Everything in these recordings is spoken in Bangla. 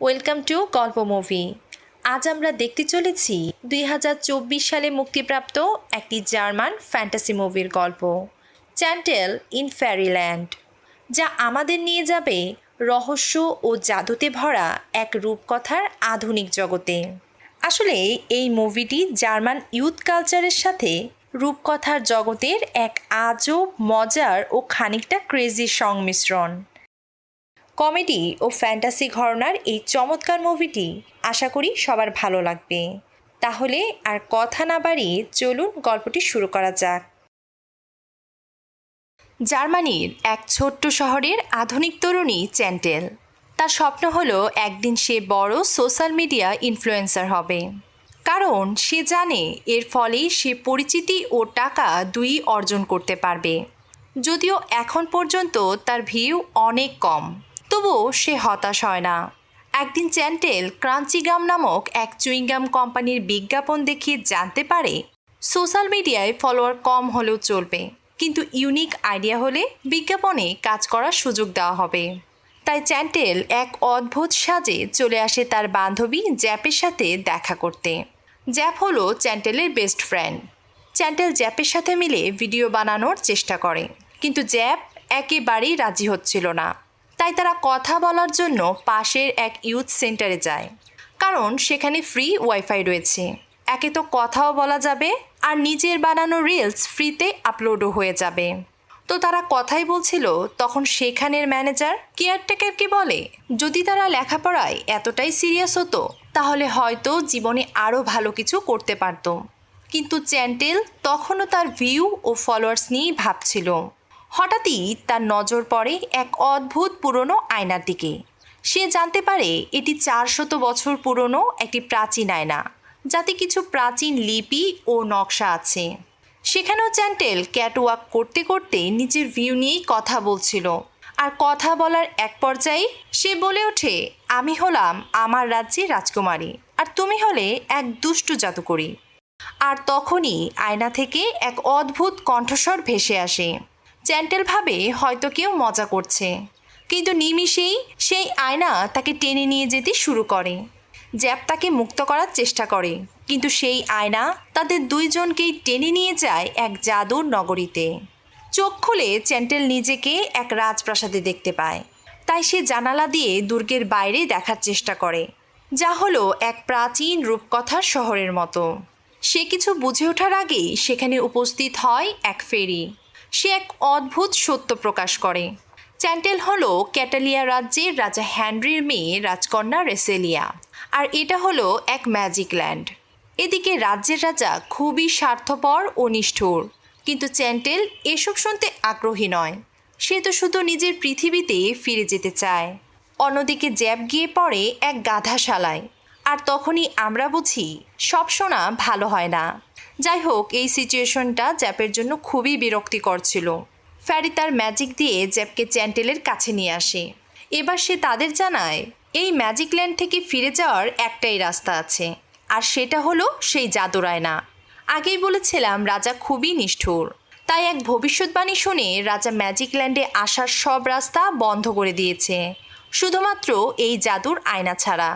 ওয়েলকাম টু গল্প মুভি আজ আমরা দেখতে চলেছি দুই হাজার চব্বিশ সালে মুক্তিপ্রাপ্ত একটি জার্মান ফ্যান্টাসি মুভির গল্প চ্যান্টেল ইন ফ্যারিল্যান্ড যা আমাদের নিয়ে যাবে রহস্য ও জাদুতে ভরা এক রূপকথার আধুনিক জগতে। আসলে এই মুভিটি জার্মান ইউথ কালচারের সাথে রূপকথার জগতের এক আজব, মজার ও খানিকটা ক্রেজি সংমিশ্রণ। কমেডি ও ফ্যান্টাসি ঘরনার এই চমৎকার মুভিটি আশা করি সবার ভালো লাগবে। তাহলে আর কথা না বাড়িয়ে চলুন গল্পটি শুরু করা যাক। জার্মানির এক ছোট্ট শহরের আধুনিক তরুণী চ্যান্টেল। তার স্বপ্ন হলো একদিন সে বড় সোশ্যাল মিডিয়া ইনফ্লুয়েন্সার হবে। কারণ সে জানে এর ফলে সে পরিচিতি ও টাকা দুই অর্জন করতে পারবে। যদিও এখন পর্যন্ত তার ভিউ অনেক কম। তবুও সে হতাশ হয় না। একদিন চ্যান্টেল ক্রাঞ্চিগাম নামক এক চুইংগাম কোম্পানির বিজ্ঞাপন দেখিয়ে জানতে পারে, সোশ্যাল মিডিয়ায় ফলোয়ার কম হলেও চলবে, কিন্তু ইউনিক আইডিয়া হলে বিজ্ঞাপনে কাজ করার সুযোগ দেওয়া হবে। তাই চ্যান্টেল এক অদ্ভুত সাজে চলে আসে তার বান্ধবী জ্যাপের সাথে দেখা করতে। জ্যাপ হলো চ্যান্টেলের বেস্ট ফ্রেন্ড। চ্যান্টেল জ্যাপের সাথে মিলে ভিডিও বানানোর চেষ্টা করে, কিন্তু জ্যাপ একেবারেই রাজি হচ্ছিল না। তাই তারা কথা বলার জন্য পাশের এক ইউথ সেন্টারে যায়। কারণ সেখানে ফ্রি ওয়াইফাই রয়েছে। একে তো কথাও বলা যাবে আর নিজের বানানো রিলস ফ্রিতে আপলোডও হয়ে যাবে। তো তারা কথাই বলছিল, তখন সেখানের ম্যানেজার কেয়ারটেকারকে বলে, যদি তারা লেখাপড়ায় এতটাই সিরিয়াস হতো, তাহলে হয়তো জীবনে আরও ভালো কিছু করতে পারত। কিন্তু চ্যান্টেল তখনও তার ভিউ ও ফলোয়ার্স নিয়েই ভাবছিল। হঠাৎই তার নজর পড়ে এক অদ্ভুত পুরনো আয়নার দিকে। সে জানতে পারে এটি চারশত বছর পুরনো একটি প্রাচীন আয়না, যাতে কিছু প্রাচীন লিপি ও নকশা আছে। সেখানেও চ্যান্টেল ক্যাটওয়াক করতে করতে নিজের ভিউ নিয়েই কথা বলছিল। আর কথা বলার এক পর্যায়ে সে বলে ওঠে, আমি হলাম আমার রাজ্যে রাজকুমারী, আর তুমি হলে এক দুষ্টু জাদুকরী। আর তখনই আয়না থেকে এক অদ্ভুত কণ্ঠস্বর ভেসে আসে। চ্যান্টেল ভাবে হয়তো কেউ মজা করছে। কিন্তু নিমিষেই সেই আয়না তাকে টেনে নিয়ে যেতে শুরু করে। জ্যাপ তাকে মুক্ত করার চেষ্টা করে, কিন্তু সেই আয়না তাদের দুইজনকেই টেনে নিয়ে যায় এক জাদুর নগরীতে। চোখ খুলে চ্যান্টেল নিজেকে এক রাজপ্রাসাদে দেখতে পায়। তাই সে জানালা দিয়ে দুর্গের বাইরে দেখার চেষ্টা করে, যা হলো এক প্রাচীন রূপকথার শহরের মতো। সে কিছু বুঝে ওঠার আগেই সেখানে উপস্থিত হয় এক ফেরি। সে এক অদ্ভুত সত্য প্রকাশ করে। চ্যান্টেল হলো ক্যাটালিয়া রাজ্যের রাজা হ্যানরির মেয়ে রাজকন্যা রেসেলিয়া। আর এটা হলো এক ম্যাজিক ল্যান্ড। এদিকে রাজ্যের রাজা খুবই স্বার্থপর ও নিষ্ঠুর। কিন্তু চ্যান্টেল এসব শুনতে আগ্রহী নয়। সে তো শুধু নিজের পৃথিবীতে ফিরে যেতে চায়। অন্যদিকে জ্যাব গিয়ে পড়ে এক গাধাশালায়। আর তখনই আমরা বুঝি, সব শোনা ভালো হয় না। যাই হোক এই সিচুয়েশনটা জ্যাপের জন্য খুবই বিরক্তিকর ছিল। ফ্যারি তার ম্যাজিক দিয়ে জ্যাপকে চ্যান্টেলের কাছে নিয়ে আসে। এবার সে তাদের জানায়, এই ম্যাজিক ল্যান্ড থেকে ফিরে যাওয়ার একটাই রাস্তা আছে, আর সেটা হলো সেই জাদুর আয়না আগেই বলেছিলাম, রাজা খুবই নিষ্ঠুর। তাই এক ভবিষ্যৎবাণী শুনে রাজা ম্যাজিক ল্যান্ডে আসার সব রাস্তা বন্ধ করে দিয়েছে। শুধুমাত্র এই জাদুর আয়না ছাড়া।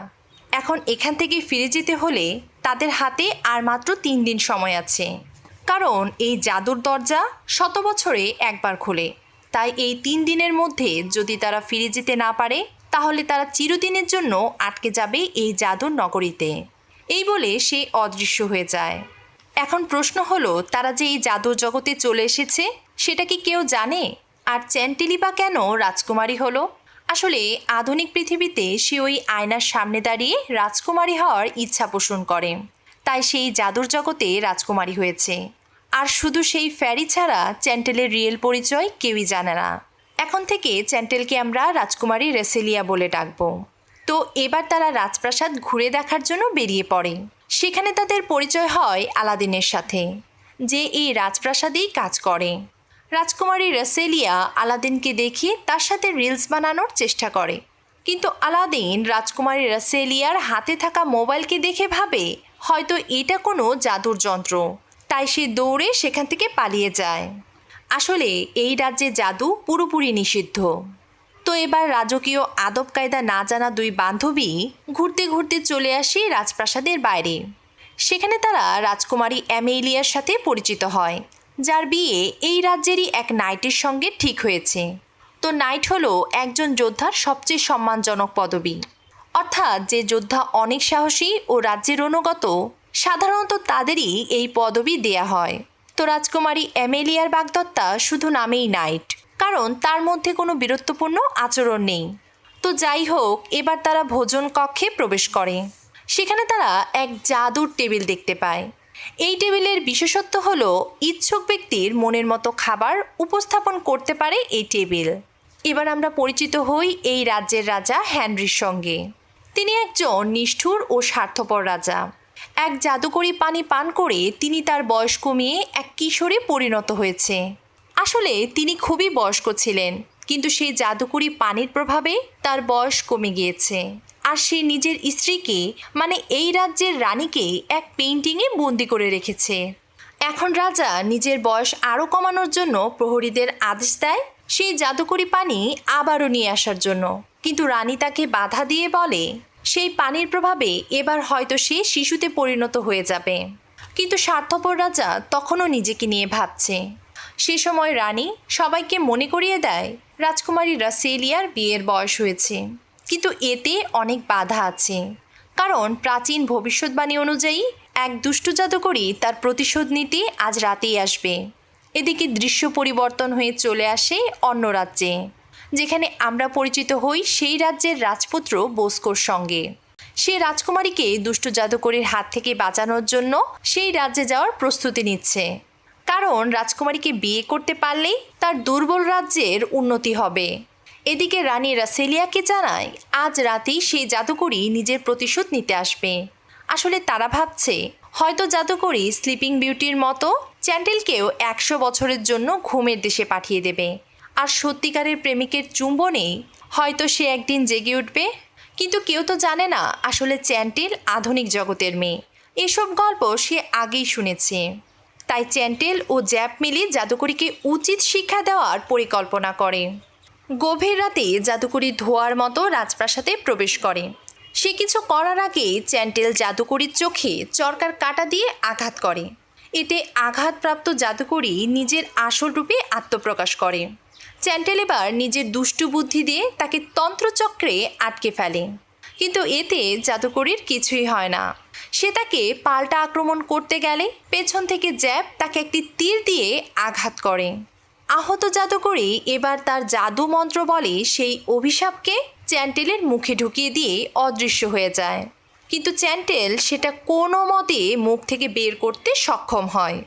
এখন এখান থেকে ফিরে যেতে হলে তাদের হাতে আর মাত্র তিন দিন সময় আছে। কারণ এই জাদুর দরজা শত বছরে একবার খোলে। তাই এই তিন দিনের মধ্যে যদি তারা ফিরে যেতে না পারে, তাহলে তারা চিরদিনের জন্য আটকে যাবে এই জাদুর নগরীতে। এই বলে সে অদৃশ্য হয়ে যায়। এখন প্রশ্ন হলো, তারা যে এই জাদুর জগতে চলে এসেছে, সেটা কি কেউ জানে? আর চ্যান্টিলি বা কেন রাজকুমারী হলো? আসলে আধুনিক পৃথিবীতে সে ওই আয়নার সামনে দাঁড়িয়ে রাজকুমারী হওয়ার ইচ্ছা পোষণ করে। তাই সেই জাদুর জগতে রাজকুমারী হয়েছে। আর শুধু সেই ফ্যারি ছাড়া চ্যান্টেলের রিয়েল পরিচয় কেউই জানে না। এখন থেকে চ্যান্টেলকে আমরা রাজকুমারী রেসেলিয়া বলে ডাকবো। তো এবার তারা রাজপ্রাসাদ ঘুরে দেখার জন্য বেরিয়ে পড়ে। সেখানে তাদের পরিচয় হয় আলাদিনের সাথে, যে এই রাজপ্রাসাদেই কাজ করে। রাজকুমারী রসেলিয়া আলাদিনকে দেখিয়ে তার সাথে রিলস বানানোর চেষ্টা করে। কিন্তু আলাদিন রাজকুমারী রসেলিয়ার হাতে থাকা মোবাইলকে দেখে ভাবে, হয়তো এটা কোনো জাদুর যন্ত্র। তাই সে দৌড়ে সেখান থেকে পালিয়ে যায়। আসলে এই রাজ্যে জাদু পুরোপুরি নিষিদ্ধ। তো এবার রাজকীয় আদব কায়দা না জানা দুই বান্ধবী ঘুরতে ঘুরতে চলে আসে রাজপ্রাসাদের বাইরে। সেখানে তারা রাজকুমারী অ্যামেলিয়ার সাথে পরিচিত হয়। যার বিয়ে এই রাজ্যেরই এক নাইটের সঙ্গে ঠিক হয়েছে। তো নাইট হলো একজন যোদ্ধার সবচেয়ে সম্মানজনক পদবী। অর্থাৎ যে যোদ্ধা অনেক সাহসী ও রাজ্যের অনুগত, সাধারণত তাদেরই এই পদবি দেয়া হয়। তো রাজকুমারী অ্যামেলিয়ার বাগদত্তা শুধু নামেই নাইট, কারণ তার মধ্যে কোনো বীরত্বপূর্ণ আচরণ নেই। তো যাই হোক, এবার তারা ভোজন কক্ষে প্রবেশ করে। সেখানে তারা এক জাদুর টেবিল দেখতে পায়। এই টেবিলের বিশেষত্ব হল, ইচ্ছুক ব্যক্তির মনের মতো খাবার উপস্থাপন করতে পারে এই টেবিল। এবার আমরা পরিচিত হই এই রাজ্যের রাজা হ্যানরির সঙ্গে। তিনি একজন নিষ্ঠুর ও স্বার্থপর রাজা। এক জাদুকরি পানি পান করে তিনি তার বয়স কমিয়ে এক কিশোরে পরিণত হয়েছে। আসলে তিনি খুবই বয়স্ক ছিলেন, কিন্তু সেই জাদুকরি পানির প্রভাবে তার বয়স কমে গিয়েছে। আর সে নিজের স্ত্রীকে মানে এই রাজ্যের রানীকে এক পেইন্টিংয়ে বন্দি করে রেখেছে। এখন রাজা নিজের বয়স আরও কমানোর জন্য প্রহরীদের আদেশ দেয় সেই জাদুকরি পানি আবারও নিয়ে আসার জন্য। কিন্তু রানী তাকে বাধা দিয়ে বলে, সেই পানির প্রভাবে এবার হয়তো সে শিশুতে পরিণত হয়ে যাবে। কিন্তু স্বার্থপর রাজা তখনও নিজেকে নিয়ে ভাবছে। সে সময় রানী সবাইকে মনে করিয়ে দেয়, রাজকুমারী রাসেলিয়ার বিয়ের বয়স হয়েছে। কিন্তু এতে অনেক বাধা আছে। কারণ প্রাচীন ভবিষ্যৎবাণী অনুযায়ী এক দুষ্ট জাদুকরী তার প্রতিশোধ নিতে আজ রাতেই আসবে। এদিকে দৃশ্য পরিবর্তন হয়ে চলে আসে অন্য রাজ্যে, যেখানে আমরা পরিচিত হই সেই রাজ্যের রাজপুত্র বোস্কোর সঙ্গে। সে রাজকুমারীকে দুষ্ট জাদুকরীর হাত থেকে বাঁচানোর জন্য সেই রাজ্যে যাওয়ার প্রস্তুতি নিচ্ছে। কারণ রাজকুমারীকে বিয়ে করতে পারলেই তার দুর্বল রাজ্যের উন্নতি হবে। এদিকে রানী রাসেলিয়াকে জানায়, আজ রাতেই সেই জাদুকরী নিজের প্রতিশোধ নিতে আসবে। আসলে তারা ভাবছে, হয়তো জাদুকরী স্লিপিং বিউটির মতো চ্যান্ডেলকেও একশো বছরের জন্য ঘুমের দেশে পাঠিয়ে দেবে। আর সত্যিকারের প্রেমিকের চুম্বনেই হয়তো সে একদিন জেগে উঠবে। কিন্তু কেউ তো জানে না আসলে চ্যান্টেল আধুনিক জগতের মেয়ে। এসব গল্প সে আগেই শুনেছে। তাই চ্যান্টেল ও জ্যাপ মিলে জাদুকরীকে উচিত শিক্ষা দেওয়ার পরিকল্পনা করে। গভীর রাতে জাদুকরি ধোয়ার মতো রাজপ্রাসাদে প্রবেশ করে। সে কিছু করার আগে চ্যান্টেল জাদুকরির চোখে চরকার কাটা দিয়ে আঘাত করে। এতে আঘাতপ্রাপ্ত জাদুকরি নিজের আসল রূপে আত্মপ্রকাশ করে। চ্যান্টেল এবার নিজের দুষ্টু বুদ্ধি দিয়ে তাকে তন্ত্রচক্রে আটকে ফেলে। কিন্তু এতে জাদুকরির কিছুই হয় না। সে তাকে পাল্টা আক্রমণ করতে গেলে পেছন থেকে জ্যাব তাকে একটি তীর দিয়ে আঘাত করে। আহত জাদুকরি এবার তার জাদু মন্ত্র বলে সেই অভিশাপকে চ্যান্টেলের মুখে ঢুকিয়ে দিয়ে অদৃশ্য হয়ে যায়। কিন্তু চ্যান্টেল সেটা কোনো মতে মুখ থেকে বের করতে সক্ষম হয়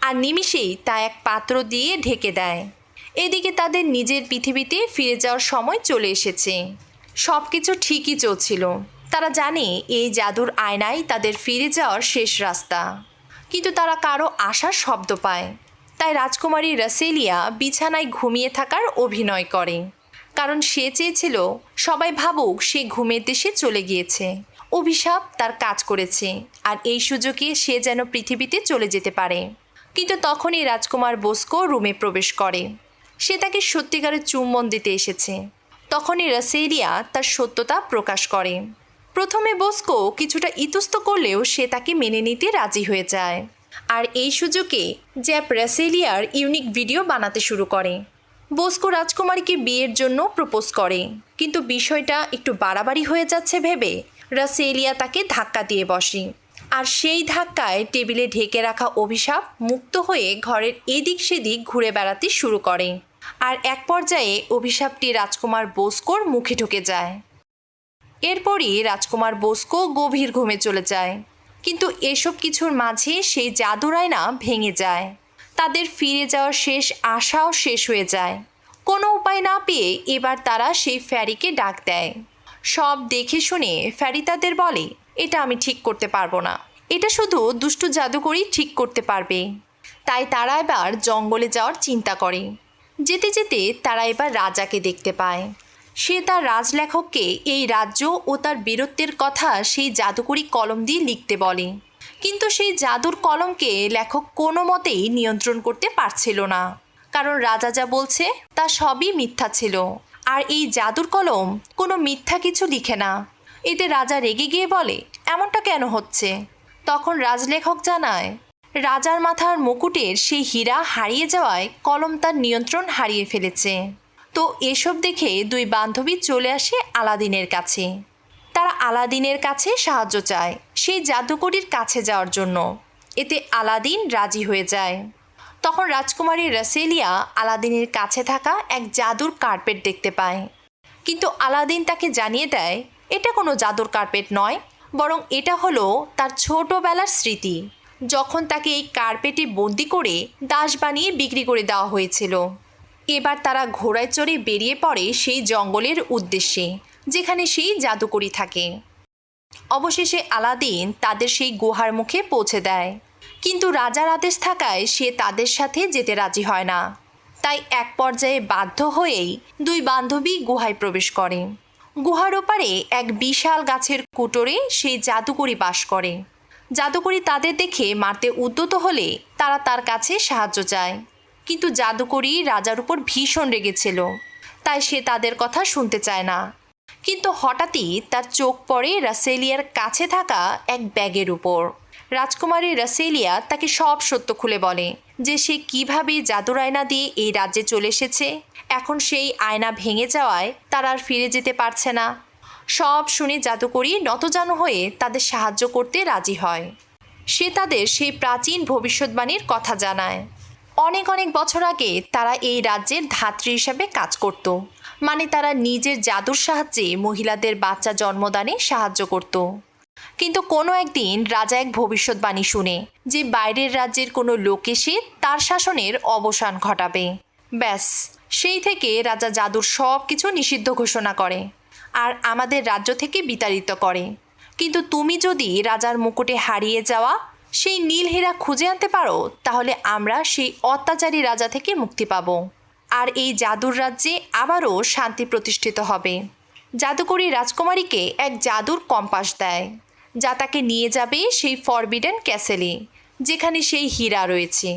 আর নিমিষেই তা এক পাত্র দিয়ে ঢেকে দেয়। এদিকে তাদের নিজের পৃথিবীতে ফিরে যাওয়ার সময় চলে এসেছে। সব কিছু ঠিকই চলছিল। তারা জানে এই জাদুর আয়নাই তাদের ফিরে যাওয়ার শেষ রাস্তা। কিন্তু তারা কারও আসার শব্দ পায়। তাই রাজকুমারী রাসেলিয়া বিছানায় ঘুমিয়ে থাকার অভিনয় করে। কারণ সে চেয়েছিল, সবাই ভাবুক সে ঘুমের দেশে চলে গিয়েছে। অভিশাপ তার কাজ করেছে, আর এই সুযোগে সে যেন পৃথিবীতে চলে যেতে পারে। কিন্তু তখনই রাজকুমার বোস্কো রুমে প্রবেশ করে। সে তাকে সত্যিকারের চুম্বন দিতে এসেছে। তখনই রাসেলিয়া তার সত্যতা প্রকাশ করে। প্রথমে বস্কো কিছুটা ইতস্ত করলেও সে তাকে মেনে নিতে রাজি হয়ে যায়। আর এই সুযোগে জ্যাপ রাসেলিয়ার ইউনিক ভিডিও বানাতে শুরু করে। বস্কো রাজকুমারীকে বিয়ের জন্য প্রপোজ করে। কিন্তু বিষয়টা একটু বাড়াবাড়ি হয়ে যাচ্ছে ভেবে রাসেলিয়া তাকে ধাক্কা দিয়ে বসে। আর সেই ধাক্কায় টেবিলে ঢেকে রাখা অভিশাপ মুক্ত হয়ে ঘরের এদিক সেদিক ঘুরে বেড়াতে শুরু করে। আর এক পর্যায়ে অভিশাপটি রাজকুমার বোস্কোর মুখে ঢুকে যায়। এরপরই রাজকুমার বোস্কো গভীর ঘুমে চলে যায়। কিন্তু এসব কিছুর মাঝে সেই জাদুর আয়না ভেঙে যায়। তাদের ফিরে যাওয়ার শেষ আশাও শেষ হয়ে যায়। কোনো উপায় না পেয়ে এবার তারা সেই ফ্যারিকে ডাক দেয়। সব দেখে শুনে ফ্যারি তাদের বলে, এটা আমি ঠিক করতে পারব না। এটা শুধু দুষ্টু জাদুকরই ঠিক করতে পারবে। তাই তারা এবার জঙ্গলে যাওয়ার চিন্তা করে। যেতে যেতে তারা এবার রাজাকে দেখতে পায়। সে তার রাজলেখককে এই রাজ্য ও তার বীরত্বের কথা সেই জাদুকরি কলম দিয়ে লিখতে বলে। কিন্তু সেই জাদুর কলমকে লেখক কোনো মতেই নিয়ন্ত্রণ করতে পারছিল না। কারণ রাজা যা বলছে, তা সবই মিথ্যা ছিল। আর এই জাদুর কলম কোনো মিথ্যা কিছু লিখে না। এতে রাজা রেগে গিয়ে বলে, এমনটা কেন হচ্ছে? তখন রাজলেখক জানায়, রাজার মাথার মুকুটের সেই হীরা হারিয়ে যাওয়ায় কলম তার নিয়ন্ত্রণ হারিয়ে ফেলেছে। তো এসব দেখে দুই বান্ধবী চলে আসে আলাদিনের কাছে। তারা আলাদিনের কাছে সাহায্য চায়, সেই জাদুকরির কাছে যাওয়ার জন্য। এতে আলাদিন রাজি হয়ে যায়। তখন রাজকুমারী রাসেলিয়া আলাদিনের কাছে থাকা এক জাদুর কার্পেট দেখতে পায়। কিন্তু আলাদিন তাকে জানিয়ে দেয়, এটা কোনো জাদুর কার্পেট নয়, বরং এটা হলো তার ছোটবেলার স্মৃতি। যখন তাকে এই কার্পেটে বন্দি করে দাস বানিয়ে বিক্রি করে দেওয়া হয়েছিল। এবার তারা ঘোড়ায় চড়ে বেরিয়ে পড়ে সেই জঙ্গলের উদ্দেশ্যে, যেখানে সেই জাদুকরি থাকে। অবশেষে আলাদিন তাদের সেই গুহার মুখে পৌঁছে দেয়। কিন্তু রাজার আদেশ থাকায় সে তাদের সাথে যেতে রাজি হয় না। তাই এক পর্যায়ে বাধ্য হয়েই দুই বান্ধবী গুহায় প্রবেশ করে। গুহার ওপারে এক বিশাল গাছের কুটোরে সেই জাদুকরি বাস করে। জাদুকরি তাদের দেখে মারতে উদ্যত হলে তারা তার কাছে সাহায্য চায়। কিন্তু জাদুকরি রাজার উপর ভীষণ রেগেছিল। তাই সে তাদের কথা শুনতে চায় না। কিন্তু হঠাৎই তার চোখ পড়ে রাসেলিয়ার কাছে থাকা এক ব্যাগের উপর। রাজকুমারী রাসেলিয়া তাকে সব সত্য খুলে বলে যে সে কীভাবে জাদুর আয়না দিয়ে এই রাজ্যে চলে এসেছে। এখন সেই আয়না ভেঙে যাওয়ায় তারা আর ফিরে যেতে পারছে না। সব শুনে জাদুকরি নতজানু হয়ে তাদের সাহায্য করতে রাজি হয়। সে তাদের সেই প্রাচীন ভবিষ্যৎবাণীর কথা জানায়। অনেক অনেক বছর আগে তারা এই রাজ্যের ধাত্রী হিসাবে কাজ করত। মানে তারা নিজের জাদুর সাহায্যে মহিলাদের বাচ্চা জন্মদানে সাহায্য করত। কিন্তু কোনো একদিন রাজা এক ভবিষ্যৎবাণী শুনে যে বাইরের রাজ্যের কোনো লোক এসে তার শাসনের অবসান ঘটাবে। ব্যাস, সেই থেকে রাজা জাদুর সব কিছু নিষিদ্ধ ঘোষণা করে আর আমাদের রাজ্য থেকে বিতাড়িত করে। কিন্তু তুমি যদি রাজার মুকুটে হারিয়ে যাওয়া সেই নীল হীরা খুঁজে আনতে পারো, তাহলে আমরা সেই অত্যাচারী রাজা থেকে মুক্তি পাব। আর এই জাদুর রাজ্যে আবারও শান্তি প্রতিষ্ঠিত হবে। জাদুকরি রাজকুমারীকে এক জাদুর কম্পাস দেয়, যা তাকে নিয়ে যাবে সেই ফরবিডেন ক্যাসেলে, যেখানে সেই হীরা রয়েছে।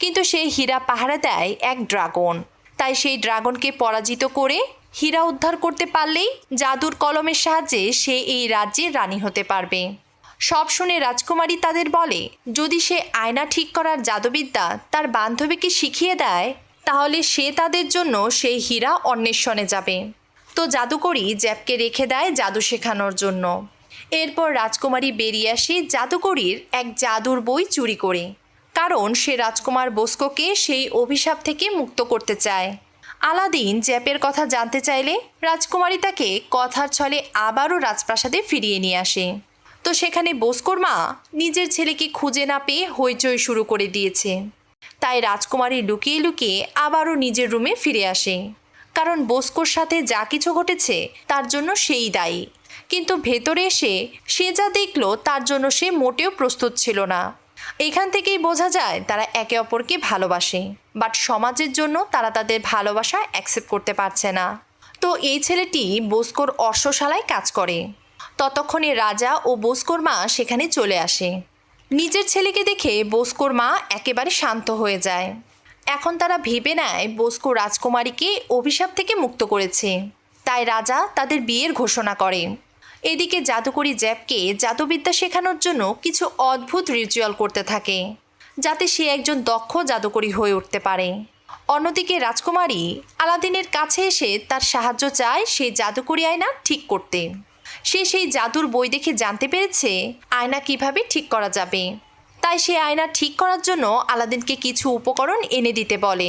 কিন্তু সেই হীরা পাহারা দেয় এক ড্রাগন, তাই সেই ড্রাগনকে পরাজিত করে হীরা উদ্ধার করতে পারলেই জাদুর কলমের সাহায্যে সে এই রাজ্যের রানী হতে পারবে। সব শুনে রাজকুমারী তাদের বলে, যদি সে আয়না ঠিক করার জাদুবিদ্যা তার বান্ধবীকে শিখিয়ে দেয়, তাহলে সে তাদের জন্য সেই হীরা অন্বেষণে যাবে। তো জাদুকরি জ্যাপকে রেখে দেয় জাদু শেখানোর জন্য। এরপর রাজকুমারী বেরিয়ে আসে জাদুকরির এক জাদুর বই চুরি করে। কারণ সে রাজকুমার বস্কোকে সেই অভিশাপ থেকে মুক্ত করতে চায়। আলাদিন জ্যাপের কথা জানতে চাইলে রাজকুমারী তাকে কথার ছলে আবারও রাজপ্রাসাদে ফিরিয়ে নিয়ে আসে। তো সেখানে বস্কোর মা নিজের ছেলেকে খুঁজে না পেয়ে হইচই শুরু করে দিয়েছে। তাই রাজকুমারী লুকিয়ে লুকিয়ে আবারও নিজের রুমে ফিরে আসে। কারণ বস্কোর সাথে যা কিছু ঘটেছে, তার জন্য সেই দায়ী। কিন্তু ভেতরে এসে সে যা দেখল, তার জন্য সে মোটেও প্রস্তুত ছিল না। এখান থেকেই বোঝা যায়, তারা একে অপরকে ভালোবাসে। বাট সমাজের জন্য তারা তাদের ভালোবাসা অ্যাকসেপ্ট করতে পারছে না। তো এই ছেলেটি বস্কোর অশ্বশালায় কাজ করে। ততক্ষণে রাজা ও বস্কোর মা সেখানে চলে আসে। নিজের ছেলেকে দেখে বস্কোর মা একেবারে শান্ত হয়ে যায়। এখন তারা ভেবে নেয় বস্কো রাজকুমারীকে অভিশাপ থেকে মুক্ত করেছে। তাই রাজা তাদের বিয়ের ঘোষণা করে। এদিকে জাদুকরি জ্যাপকে জাদুবিদ্যা শেখানোর জন্য কিছু অদ্ভুত রিচুয়াল করতে থাকে, যাতে সে একজন দক্ষ জাদুকরি হয়ে উঠতে পারে। অন্যদিকে রাজকুমারী আলাদিনের কাছে এসে তার সাহায্য চায় সেই জাদুকরি আয়না ঠিক করতে। সে সেই জাদুর বই দেখে জানতে পেরেছে আয়না কীভাবে ঠিক করা যাবে। তাই সে আয়না ঠিক করার জন্য আলাদিনকে কিছু উপকরণ এনে দিতে বলে।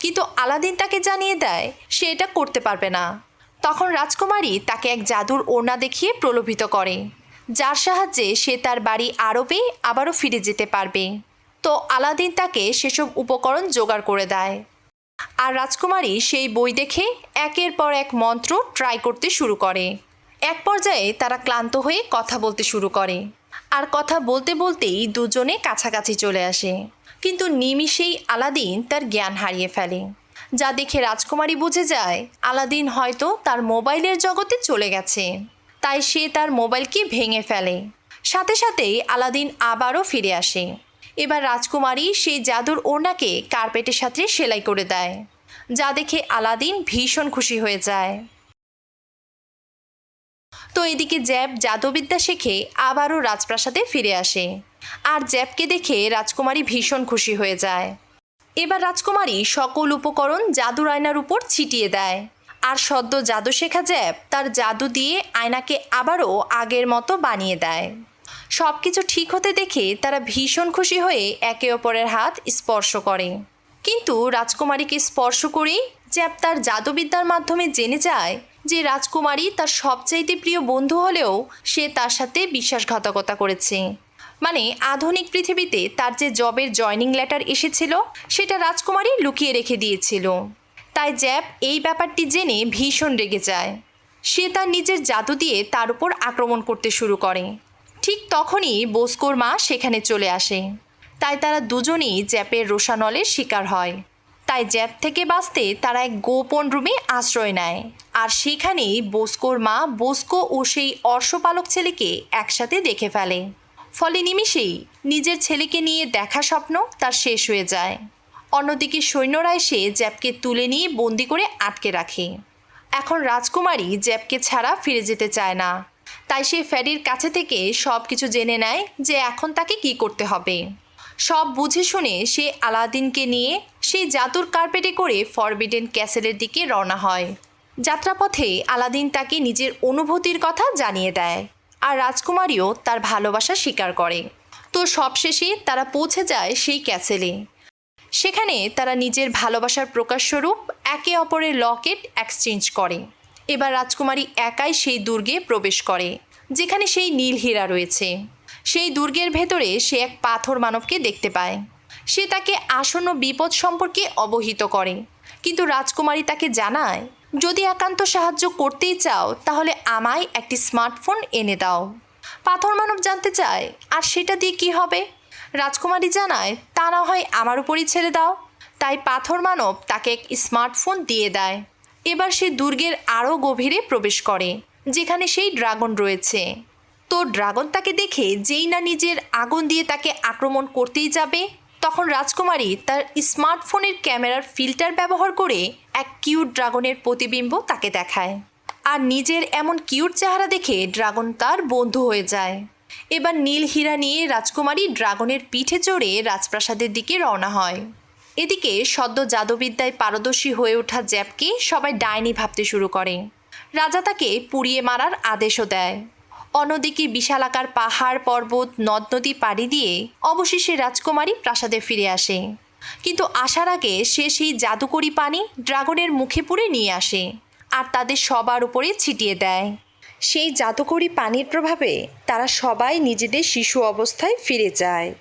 কিন্তু আলাদিন তাকে জানিয়ে দেয় সে এটা করতে পারবে না। তখন রাজকুমারী তাকে এক জাদুর ওড়না দেখিয়ে প্রলোভিত করে। যার সাহায্যে সে তার বাড়ি আরবে আবারও ফিরে যেতে পারবে। তো আলাদিন তাকে সেসব উপকরণ জোগাড় করে দেয়। আর রাজকুমারী সেই বই দেখে একের পর এক মন্ত্র ট্রাই করতে শুরু করে। এক পর্যায়ে তারা ক্লান্ত হয়ে কথা বলতে শুরু করে। আর কথা বলতে বলতেই দুজনে কাছাকাছি চলে আসে। কিন্তু নিমিষেই আলাদিন তার জ্ঞান হারিয়ে ফেলে। যা দেখে রাজকুমারী বুঝে যায়, আলাদিন হয়তো তার মোবাইলের জগতে চলে গেছে। তাই সে তার মোবাইলকে ভেঙে ফেলে। সাথে সাথেই আলাদিন আবারও ফিরে আসে। এবার রাজকুমারী সেই জাদুর ওড়নাকে কার্পেটের সাথে সেলাই করে দেয়। যা দেখে আলাদিন ভীষণ খুশি হয়ে যায়। তো এদিকে জ্যাব জাদুবিদ্যা শিখে আবারও রাজপ্রাসাদে ফিরে আসে। আর জ্যাবকে দেখে রাজকুমারী ভীষণ খুশি হয়ে যায়। এবার রাজকুমারী সকল উপকরণ জাদুর আয়নার উপর ছিটিয়ে দেয়। আর সদ্য জাদু শেখা জ্যাব তার জাদু দিয়ে আয়নাকে আবারও আগের মতো বানিয়ে দেয়। সব কিছু ঠিক হতে দেখে তারা ভীষণ খুশি হয়ে একে অপরের হাত স্পর্শ করে। কিন্তু রাজকুমারীকে স্পর্শ করেই জ্যাব তার জাদুবিদ্যার মাধ্যমে জেনে যায় যে রাজকুমারী তার সবচাইতে প্রিয় বন্ধু হলেও সে তার সাথে বিশ্বাসঘাতকতা করেছে। মানে আধুনিক পৃথিবীতে তার যে জবের জয়নিং লেটার এসেছিল, সেটা রাজকুমারী লুকিয়ে রেখে দিয়েছিল। তাই জ্যাব এই ব্যাপারটি জেনে ভীষণ রেগে যায়। সে তার নিজের জাদু দিয়ে তার উপর আক্রমণ করতে শুরু করে। ঠিক তখনই বোস্কোর মা সেখানে চলে আসে। তাই তারা দুজনেই জ্যাপের রোশানলের শিকার হয়। তাই জ্যাপ থেকে বাঁচতে তারা এক গোপন রুমে আশ্রয় নেয়। আর সেখানেই বোস্কোর মা বোস্কো ও সেই অর্শপালক ছেলেকে একসাথে দেখে ফেলে। ফলে নিমিষেই নিজের ছেলেকে নিয়ে দেখা স্বপ্ন তার শেষ হয়ে যায়। অন্যদিকে সৈন্যরা এসে জ্যাপকে তুলে নিয়ে বন্দি করে আটকে রাখে। এখন রাজকুমারী জ্যাপকে ছাড়া ফিরে যেতে চায় না। তাই সে ফ্যাডির কাছে থেকে সব কিছু জেনে নেয় যে এখন তাকে কি করতে হবে। সব বুঝে শুনে সে আলাদিনকে নিয়ে সেই জাদুর কার্পেটে করে ফরবিডেন ক্যাসেলের দিকে রওনা হয়। যাত্রাপথে আলাদিন তাকে নিজের অনুভূতির কথা জানিয়ে দেয় আর রাজকুমারীও তার ভালোবাসা স্বীকার করে। তো সবশেষে তারা পৌঁছে যায় সেই ক্যাসেলে। সেখানে তারা নিজের ভালোবাসার প্রকাশস্বরূপ একে অপরের লকেট এক্সচেঞ্জ করে। এবার রাজকুমারী একাই সেই দুর্গে প্রবেশ করে, যেখানে সেই নীল হীরা রয়েছে। সেই দুর্গের ভেতরে সে এক পাথর মানবকে দেখতে পায়। সে তাকে আসন্ন বিপদ সম্পর্কে অবহিত করে। কিন্তু রাজকুমারী তাকে জানায়, যদি একান্ত সাহায্য করতেই চাও, তাহলে আমায় একটি স্মার্টফোন এনে দাও। পাথর মানব জানতে চায়, আর সেটা দিয়ে কি হবে? রাজকুমারী জানায়, তা না হয় আমার উপরই ছেড়ে দাও। তাই পাথর মানব তাকে এক স্মার্টফোন দিয়ে দেয়। এবার সে দুর্গের আরও গভীরে প্রবেশ করে, যেখানে সেই ড্রাগন রয়েছে। তো ড্রাগন তাকে দেখে যেই না নিজের আগুন দিয়ে তাকে আক্রমণ করতেই যাবে, তখন রাজকুমারী তার স্মার্টফোনের ক্যামেরার ফিল্টার ব্যবহার করে এক কিউট ড্রাগনের প্রতিবিম্ব তাকে দেখায়। আর নিজের এমন কিউট চেহারা দেখে ড্রাগন তার বন্ধু হয়ে যায়। এবার নীল হীরা নিয়ে রাজকুমারী ড্রাগনের পিঠে চড়ে রাজপ্রাসাদের দিকে রওনা হয়। এদিকে সদ্য জাদুবিদ্যায় পারদর্শী হয়ে ওঠা জ্যাপকে সবাই ডাইনি ভাবতে শুরু করে। রাজা তাকে পুড়িয়ে মারার আদেশও দেয়। অন্যদিকে বিশালাকার পাহাড়, পর্বত, নদ, নদী পাড়ি দিয়ে অবশেষে রাজকুমারী প্রাসাদে ফিরে আসে। কিন্তু আসার আগে সে সেই জাদুকরি পানি ড্রাগনের মুখে পুড়ে নিয়ে আসে আর তাদের সবার উপরে ছিটিয়ে দেয়। সেই জাদুকরি পানির প্রভাবে তারা সবাই নিজেদের শিশু অবস্থায় ফিরে যায়।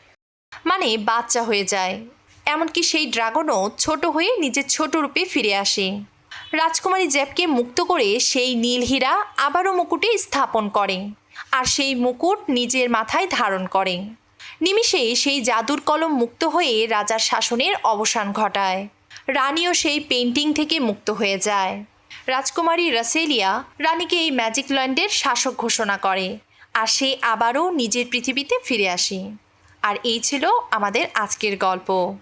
মানে বাচ্চা হয়ে যায়। এমনকি সেই ড্রাগনও ছোট হয়ে নিজের ছোট রূপে ফিরে আসে। রাজকুমারী জ্যাপকে মুক্ত করে সেই নীল হীরা আবারও মুকুটে স্থাপন করে আর সেই মুকুট নিজের মাথায় ধারণ করে নিমিষে সেই জাদুর কলম মুক্ত হয়ে রাজার শাসনের অবসান ঘটায়। রানীও সেই পেন্টিং থেকে মুক্ত হয়ে যায়। রাজকুমারী রাসেলিয়া রানীকে এই ম্যাজিক ল্যান্ডের শাসক ঘোষণা করে আর সে আবারও নিজের পৃথিবীতে ফিরে আসে। আর এই ছিল আমাদের আজকের গল্প।